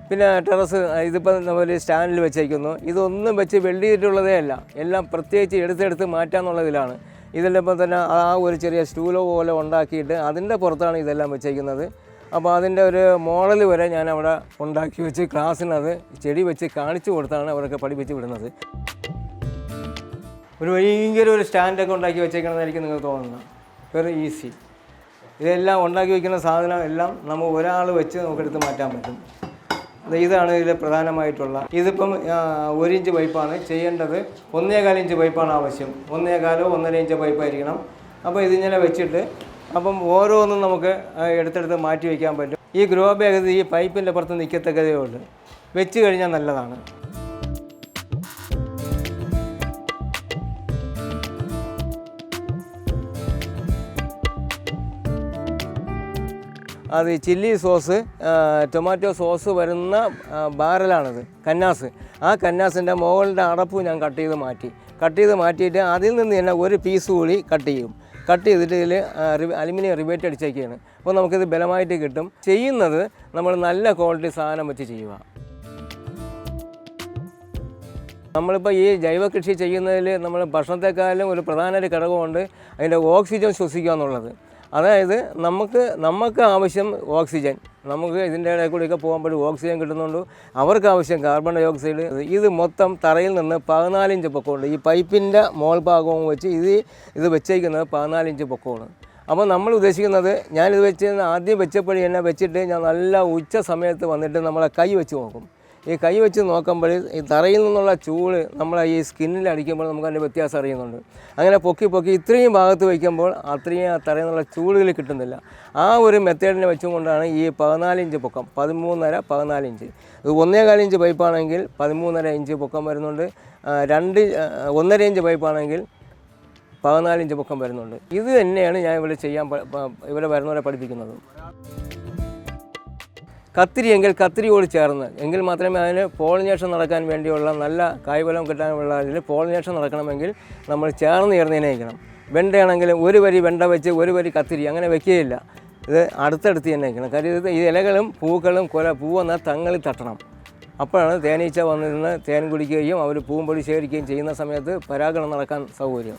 പിന്നെ ടെറസ് ഇതിപ്പോൾ നമ്മൾ സ്റ്റാൻഡിൽ വെച്ചേക്കുന്നു. ഇതൊന്നും വെച്ച് വെള്ളിയിട്ടുള്ളതേ അല്ല. എല്ലാം പ്രത്യേകിച്ച് എടുത്തെടുത്ത് മാറ്റാന്നുള്ളതിലാണ്. ഇതിലിപ്പോൾ തന്നെ ആ ഒരു ചെറിയ സ്റ്റൂലോ പോലെ ഉണ്ടാക്കിയിട്ട് അതിന്റെ പുറത്താണ് ഇതെല്ലാം വെച്ചേക്കുന്നത്. അപ്പോൾ അതിന്റെ ഒരു മോഡൽ വരെ ഞാൻ അവിടെ ഉണ്ടാക്കി വെച്ച് ക്ലാസ്സിനത് ചെടി വെച്ച് കാണിച്ചു കൊടുത്താണ് അവരൊക്കെ പഠിപ്പിച്ച് വിടുന്നത്. ഒരു ഭയങ്കര ഒരു സ്റ്റാൻഡൊക്കെ ഉണ്ടാക്കി വെച്ചേക്കണമെന്നായിരിക്കും നിങ്ങൾക്ക് തോന്നുന്നത്. വെറും ഈസി ഇതെല്ലാം ഉണ്ടാക്കി വയ്ക്കുന്ന സാധനം എല്ലാം നമ്മൾ ഒരാൾ വെച്ച് നമുക്ക് എടുത്ത് മാറ്റാൻ പറ്റും. ഇതാണ് ഇതിൽ പ്രധാനമായിട്ടുള്ള. ഇതിപ്പം ഒരു ഇഞ്ച് പൈപ്പാണ്. ചെയ്യേണ്ടത് ഒന്നേകാൽ ഇഞ്ച് പൈപ്പാണ് ആവശ്യം. ഒന്നേകാലോ ഒന്നര ഇഞ്ച് പൈപ്പായിരിക്കണം. അപ്പോൾ ഇതിങ്ങനെ വെച്ചിട്ട് അപ്പം ഓരോന്നും നമുക്ക് എടുത്തെടുത്ത് മാറ്റി വയ്ക്കാൻ പറ്റും. ഈ ഗ്രോ ബാഗ് ഈ പൈപ്പിന്റെ പുറത്ത് നിൽക്കത്തക്കതേ ഉള്ളൂ. വെച്ച് കഴിഞ്ഞാൽ നല്ലതാണ്. അത് ചില്ലി സോസ് ടൊമാറ്റോ സോസ് വരുന്ന ബാരലാണത് കന്നാസ്. ആ കന്നാസിന്റെ മുകളിന്റെ അടപ്പ് ഞാൻ കട്ട് ചെയ്ത് മാറ്റി. കട്ട് ചെയ്ത് മാറ്റിയിട്ട് അതിൽ നിന്ന് തന്നെ ഒരു പീസ് കൂടി കട്ട് ചെയ്യും. കട്ട് ചെയ്തിട്ട് ഇതിൽ അലുമിനിയം റിബേറ്റ് അടിച്ചേക്കാണ്. അപ്പോൾ നമുക്കിത് ബലമായിട്ട് കിട്ടും. ചെയ്യുന്നത് നമ്മൾ നല്ല ക്വാളിറ്റി സാധനം വെച്ച് ചെയ്യുക. നമ്മളിപ്പോൾ ഈ ജൈവ കൃഷി ചെയ്യുന്നതിൽ നമ്മൾ ഭക്ഷണത്തെക്കാളും ഒരു പ്രധാന ഒരു ഘടകമുണ്ട്. അതിന്റെ ഓക്സിജൻ ശ്വസിക്കുക എന്നുള്ളത്. അതായത് നമുക്ക് നമുക്ക് ആവശ്യം ഓക്സിജൻ. നമുക്ക് ഇതിന്റെ ഇടയിൽ കൂടിയൊക്കെ പോകുമ്പോൾ ഓക്സിജൻ കിട്ടുന്നുണ്ട്. അവർക്ക് ആവശ്യം കാർബൺ ഡൈ ഓക്സൈഡ് ഇത് മൊത്തം തറയിൽ നിന്ന് പതിനാലിഞ്ച് പൊക്കമുണ്ട്. ഈ പൈപ്പിന്റെ മോൾ ഭാഗവും വെച്ച് ഇത് ഇത് വെച്ചേക്കുന്നത് പതിനാലിഞ്ച് പൊക്കമാണ്. അപ്പോൾ നമ്മൾ ഉദ്ദേശിക്കുന്നത് ഞാനിത് വെച്ച് ആദ്യം വെച്ചപ്പോഴേ എന്നെ വെച്ചിട്ട് ഞാൻ നല്ല ഉച്ച സമയത്ത് വന്നിട്ട് നമ്മളെ കൈ വെച്ച് നോക്കും. ഈ കൈ വെച്ച് നോക്കുമ്പോൾ ഈ തറയിൽ നിന്നുള്ള ചൂട് നമ്മളെ ഈ സ്കിന്നിൽ അടിക്കുമ്പോൾ നമുക്ക് അതിന്റെ വ്യത്യാസം അറിയുന്നുണ്ട്. അങ്ങനെ പൊക്കി പൊക്കി ഇത്രയും ഭാഗത്ത് വയ്ക്കുമ്പോൾ അത്രയും ആ തറയിൽ നിന്നുള്ള ചൂടുകൾ കിട്ടുന്നില്ല. ആ ഒരു മെത്തേഡിനെ വെച്ചുകൊണ്ടാണ് ഈ പതിനാല് ഇഞ്ച് പൊക്കം പതിമൂന്നര പതിനാല് ഇഞ്ച്. ഇത് ഒന്നേകാൽ ഇഞ്ച് പൈപ്പാണെങ്കിൽ പതിമൂന്നര ഇഞ്ച് പൊക്കം വരുന്നുണ്ട്. രണ്ട് ഒന്നര ഇഞ്ച് പൈപ്പാണെങ്കിൽ പതിനാല് ഇഞ്ച് പൊക്കം വരുന്നുണ്ട്. ഇത് തന്നെയാണ് ഞാൻ ഇവിടെ ചെയ്യാൻ ഇവിടെ വരുന്നവരെ പഠിപ്പിക്കുന്നത്. കത്തിരി എങ്കിൽ കത്തിരിയോട് ചേർന്ന്. എങ്കിൽ മാത്രമേ അതിന് പോളിനേഷൻ നടക്കാൻ വേണ്ടിയുള്ള നല്ല കായ്ഫലം കിട്ടാനുള്ള അതിന് പോളിനേഷൻ നടക്കണമെങ്കിൽ നമ്മൾ ചേർന്ന് ചേർന്ന് വെണ്ടയാണെങ്കിൽ ഒരു വരി വെണ്ട വെച്ച് ഒരു വരി കത്തിരി അങ്ങനെ വെക്കുകയില്ല. ഇത് അടുത്തടുത്ത് തന്നെ വയ്ക്കണം കാര്യം ഈ ഇലകളും പൂക്കളും കൊല പൂവെന്ന തങ്ങളിൽ തട്ടണം. അപ്പോഴാണ് തേനീച്ച വന്നിരുന്ന് തേൻ കുടിക്കുകയും അവർ പൂമ്പൊടി ശേഖരിക്കുകയും ചെയ്യുന്ന സമയത്ത് പരാഗണം നടക്കാൻ സൗകര്യം.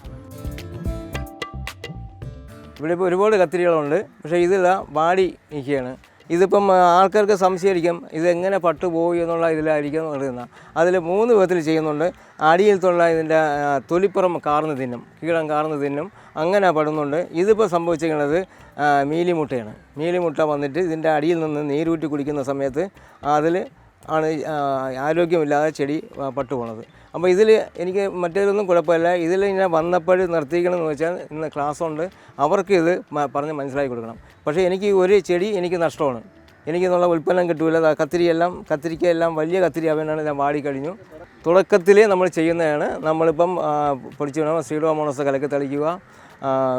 ഇവിടെ ഇപ്പോൾ ഒരുപാട് കത്തിരികളുണ്ട്. പക്ഷേ ഇതെല്ലാം വാടി നിൽക്കുകയാണ്. ഇതിപ്പം ആൾക്കാർക്ക് സംശയിക്കും ഇതെങ്ങനെ പട്ടുപോയി എന്നുള്ള ഇതിലായിരിക്കും പറയുന്നത്. അതിൽ മൂന്ന് വിധത്തിൽ ചെയ്യുന്നുണ്ട്. അടിയിൽ തുള്ള ഇതിന്റെ തൊലിപ്പുറം കാർന്ന് തിന്നും കീടം കാർന്ന് തിന്നും അങ്ങനെ പടുന്നുണ്ട്. ഇതിപ്പോൾ സംഭവിച്ചിരിക്കുന്നത് മീലിമുട്ടയാണ്. മീലിമുട്ട വന്നിട്ട് ഇതിന്റെ അടിയിൽ നിന്ന് നീരൂറ്റി കുടിക്കുന്ന സമയത്ത് അതിൽ ആണ് ആരോഗ്യമില്ലാതെ ചെടി ആ, പട്ടു പോണത് അപ്പോൾ ഇതിൽ എനിക്ക് മറ്റേതൊന്നും കുഴപ്പമില്ല. ഇതിൽ ഞാൻ വന്നപ്പോൾ നിർത്തിക്കണമെന്ന് വെച്ചാൽ ഇന്ന് ക്ലാസ് ഉണ്ട് അവർക്ക് ഇത് പറഞ്ഞ് മനസ്സിലാക്കി കൊടുക്കണം. പക്ഷേ എനിക്ക് ഒരു ചെടി എനിക്ക് നഷ്ടമാണ്. എനിക്കിന്നുള്ള ഉൽപ്പന്നം കിട്ടൂല. ദാ കത്തിരിയെല്ലാം കത്തിരിക്കയെല്ലാം വലിയ കത്തിരി അവനാണ് ഞാൻ വാടിക്കഴിഞ്ഞു. തുടക്കത്തിൽ നമ്മൾ ചെയ്യുന്നതാണ്. നമ്മളിപ്പം പൊടിച്ചു വേണം സീഡോമോണോസ് കലക്കി തളിക്കുക.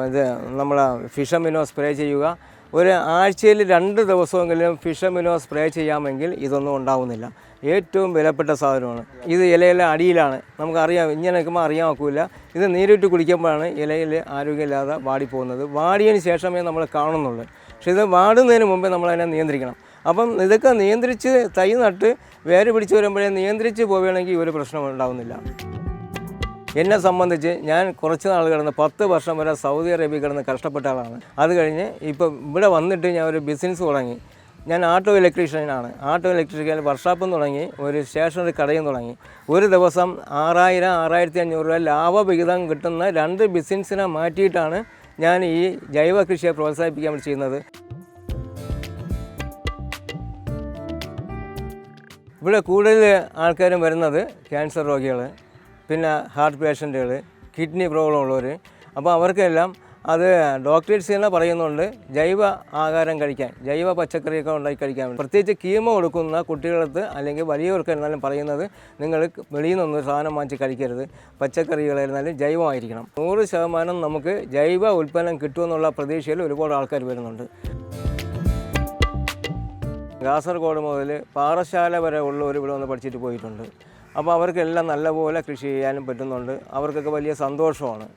ഇത് നമ്മൾ ഫിഷമിനോ സ്പ്രേ ചെയ്യുക. ഒരു ആഴ്ചയിൽ രണ്ട് ദിവസമെങ്കിലും ഫിഷമിനോ സ്പ്രേ ചെയ്യാമെങ്കിൽ ഇതൊന്നും ഉണ്ടാവുന്നില്ല. ഏറ്റവും വിലപ്പെട്ട സാധനമാണ്. ഇത് ഇലയിലെ അടിയിലാണ്. നമുക്കറിയാം ഇങ്ങനെ നിൽക്കുമ്പോൾ അറിയാൻ ഒക്കില്ല ഇത് നേരിട്ട് കുടിക്കുമ്പോഴാണ് ഇലയിൽ ആരോഗ്യമില്ലാതെ വാടിപ്പോകുന്നത്. വാടിയതിന് ശേഷമേ നമ്മൾ കാണുന്നുള്ളൂ. പക്ഷേ ഇത് വാടുന്നതിന് മുമ്പേ നമ്മൾ അതിനെ നിയന്ത്രിക്കണം. അപ്പം ഇതൊക്കെ നിയന്ത്രിച്ച് തൈ നട്ട് വേര് പിടിച്ച് വരുമ്പോഴേ നിയന്ത്രിച്ച് പോവുകയാണെങ്കിൽ ഒരു പ്രശ്നം ഉണ്ടാവുന്നില്ല. എന്നെ സംബന്ധിച്ച് ഞാൻ കുറച്ച് നാൾ കിടന്ന് പത്ത് വർഷം വരെ സൗദി അറേബ്യ കിടന്ന് കഷ്ടപ്പെട്ട ആളാണ്. അത് കഴിഞ്ഞ് ഇപ്പം ഇവിടെ വന്നിട്ട് ഞാൻ ഒരു ബിസിനസ് തുടങ്ങി. ഞാൻ ആട്ടോ ഇലക്ട്രീഷ്യനാണ് ആട്ടോ ഇലക്ട്രിക്കൽ വർക്ക്ഷോപ്പും തുടങ്ങി. ഒരു സ്റ്റേഷനറി കടയും തുടങ്ങി. ഒരു ദിവസം ആറായിരം ആറായിരത്തി അഞ്ഞൂറ് രൂപ ലാഭവിഹിതം കിട്ടുന്ന രണ്ട് ബിസിനസ്സിനെ മാറ്റിയിട്ടാണ് ഞാൻ ഈ ജൈവ കൃഷിയെ പ്രോത്സാഹിപ്പിക്കാൻ വേണ്ടി ചെയ്യുന്നത്. ഇവിടെ കൂടുതൽ ആൾക്കാരും വരുന്നത് ക്യാൻസർ രോഗികൾ പിന്നെ ഹാർട്ട് പേഷ്യന്റുകൾ കിഡ്നി പ്രോബ്ലം ഉള്ളവർ. അപ്പോൾ അവർക്കെല്ലാം അത് ഡോക്ടേഴ്സ് തന്നെ പറയുന്നുണ്ട് ജൈവ ആഹാരം കഴിക്കാൻ ജൈവ പച്ചക്കറിയൊക്കെ ഉണ്ടാക്കി കഴിക്കാൻ. പ്രത്യേകിച്ച് കീമ കൊടുക്കുന്ന കുട്ടികളടുത്ത് അല്ലെങ്കിൽ വലിയവർക്ക് എന്നാലും പറയുന്നത് നിങ്ങൾ വെളിയിൽ നിന്ന് സാധനം വാങ്ങിച്ച് കഴിക്കരുത്. പച്ചക്കറികളായിരുന്നാലും ജൈവമായിരിക്കണം. നൂറ് ശതമാനം നമുക്ക് ജൈവ ഉൽപ്പന്നം കിട്ടുമെന്നുള്ള പ്രതീക്ഷയിൽ ഒരുപാട് ആൾക്കാർ വരുന്നുണ്ട്. കാസർഗോഡ് മുതൽ പാറശാല വരെ ഉള്ളവർ ഇവിടെ വന്ന് പഠിച്ചിട്ട് പോയിട്ടുണ്ട്. അപ്പോൾ അവർക്കെല്ലാം നല്ലപോലെ കൃഷി ചെയ്യാനും പറ്റുന്നുണ്ട്. അവർക്കൊക്കെ വലിയ സന്തോഷമാണ്.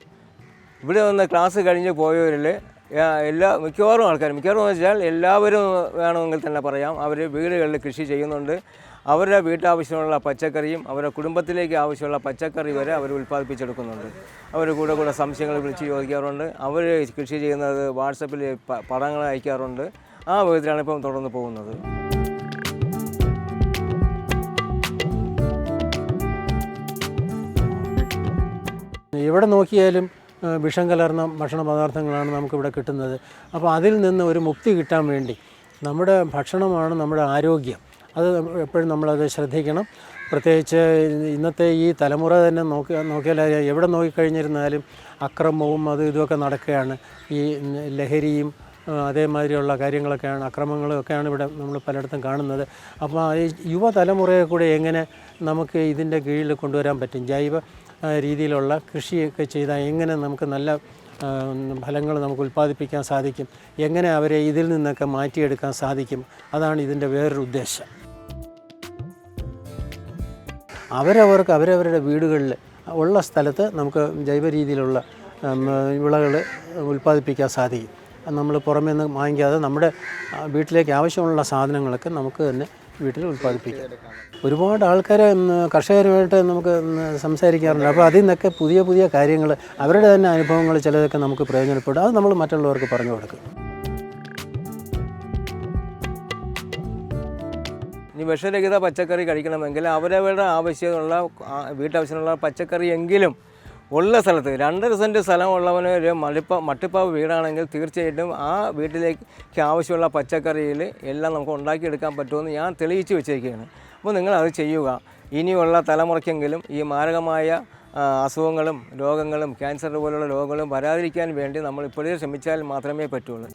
ഇവിടെ വന്ന് ക്ലാസ് കഴിഞ്ഞ് പോയവരിൽ എല്ലാ മിക്കവാറും ആൾക്കാർ മിക്കവാറും എന്ന് വെച്ചാൽ എല്ലാവരും വേണമെങ്കിൽ തന്നെ പറയാം. അവർ വീടുകളിൽ കൃഷി ചെയ്യുന്നുണ്ട്. അവരുടെ വീട്ടാവശ്യമുള്ള പച്ചക്കറിയും അവരുടെ കുടുംബത്തിലേക്ക് ആവശ്യമുള്ള പച്ചക്കറി വരെ അവർ ഉൽപ്പാദിപ്പിച്ചെടുക്കുന്നുണ്ട്. അവർ കൂടെ കൂടെ സംശയങ്ങൾ വിളിച്ച് ചോദിക്കാറുണ്ട്. അവർ കൃഷി ചെയ്യുന്നത് വാട്സപ്പിൽ പടങ്ങൾ അയക്കാറുണ്ട്. ആ വിധത്തിലാണ് ഇപ്പം തുടർന്ന് പോകുന്നത്. എവിടെ നോക്കിയാലും വിഷം കലർന്ന ഭക്ഷണ പദാർത്ഥങ്ങളാണ് നമുക്കിവിടെ കിട്ടുന്നത്. അപ്പോൾ അതിൽ നിന്ന് ഒരു മുക്തി കിട്ടാൻ വേണ്ടി നമ്മുടെ ഭക്ഷണമാണ് നമ്മുടെ ആരോഗ്യം. അത് എപ്പോഴും നമ്മളത് ശ്രദ്ധിക്കണം. പ്രത്യേകിച്ച് ഇന്നത്തെ ഈ തലമുറ തന്നെ നോക്കി നോക്കിയാൽ എവിടെ നോക്കിക്കഴിഞ്ഞിരുന്നാലും അക്രമവും അതും ഇതുമൊക്കെ നടക്കുകയാണ്. ഈ ലഹരിയും അതേമാതിരിയുള്ള കാര്യങ്ങളൊക്കെയാണ് അക്രമങ്ങളും ഒക്കെയാണ് ഇവിടെ നമ്മൾ പലയിടത്തും കാണുന്നത്. അപ്പോൾ ഈ യുവതലമുറയെ കൂടെ എങ്ങനെ നമുക്ക് ഇതിന്റെ കീഴിൽ കൊണ്ടുവരാൻ പറ്റും? ജൈവ രീതിയിലുള്ള കൃഷിയൊക്കെ ചെയ്താൽ എങ്ങനെ നമുക്ക് നല്ല ഫലങ്ങൾ നമുക്ക് ഉൽപ്പാദിപ്പിക്കാൻ സാധിക്കും? എങ്ങനെ അവരെ ഇതിൽ നിന്നൊക്കെ മാറ്റിയെടുക്കാൻ സാധിക്കും? അതാണ് ഇതിന്റെ വേറൊരു ഉദ്ദേശം. അവരവർക്ക് അവരവരുടെ വീടുകളിൽ ഉള്ള സ്ഥലത്ത് നമുക്ക് ജൈവ രീതിയിലുള്ള വിളകൾ ഉൽപ്പാദിപ്പിക്കാൻ സാധിക്കും. നമ്മൾ പുറമേ നിന്ന് വാങ്ങിക്കാതെ നമ്മുടെ വീട്ടിലേക്ക് ആവശ്യമുള്ള സാധനങ്ങളൊക്കെ നമുക്ക് തന്നെ വീട്ടിൽ ഉൽപ്പാദിപ്പിക്കാം. ഒരുപാട് ആൾക്കാരെ കർഷകരുമായിട്ട് നമുക്ക് സംസാരിക്കാറുണ്ട്. അപ്പോൾ അതിൽ നിന്നൊക്കെ പുതിയ പുതിയ കാര്യങ്ങൾ അവരുടെ തന്നെ അനുഭവങ്ങൾ ചിലതൊക്കെ നമുക്ക് പ്രയോജനപ്പെടും. അത് നമ്മൾ മറ്റുള്ളവർക്ക് പറഞ്ഞു കൊടുക്കും. ഇനി വിഷരഹിത പച്ചക്കറി കഴിക്കണമെങ്കിൽ അവരവരുടെ ആവശ്യമുള്ള വീട്ടാവശ്യമുള്ള പച്ചക്കറി എങ്കിലും ഉള്ള സ്ഥലത്ത് രണ്ടര സെന്റ് സ്ഥലമുള്ളവന് ഒരു മളിപ്പ മട്ടിപ്പാവ് വീടാണെങ്കിൽ തീർച്ചയായിട്ടും ആ വീട്ടിലേക്ക് ആവശ്യമുള്ള പച്ചക്കറിയിൽ എല്ലാം നമുക്ക് ഉണ്ടാക്കിയെടുക്കാൻ പറ്റുമെന്ന് ഞാൻ തെളിയിച്ച് വെച്ചേക്കുകയാണ് അപ്പോൾ നിങ്ങൾ അത് ചെയ്യുക. ഇനിയുള്ള തലമുറയ്ക്കെങ്കിലും ഈ മാരകമായ അസുഖങ്ങളും രോഗങ്ങളും ക്യാൻസർ പോലുള്ള രോഗങ്ങളും വരാതിരിക്കാൻ വേണ്ടി നമ്മൾ ഇപ്പോഴേ ശ്രമിച്ചാൽ മാത്രമേ പറ്റുള്ളൂ.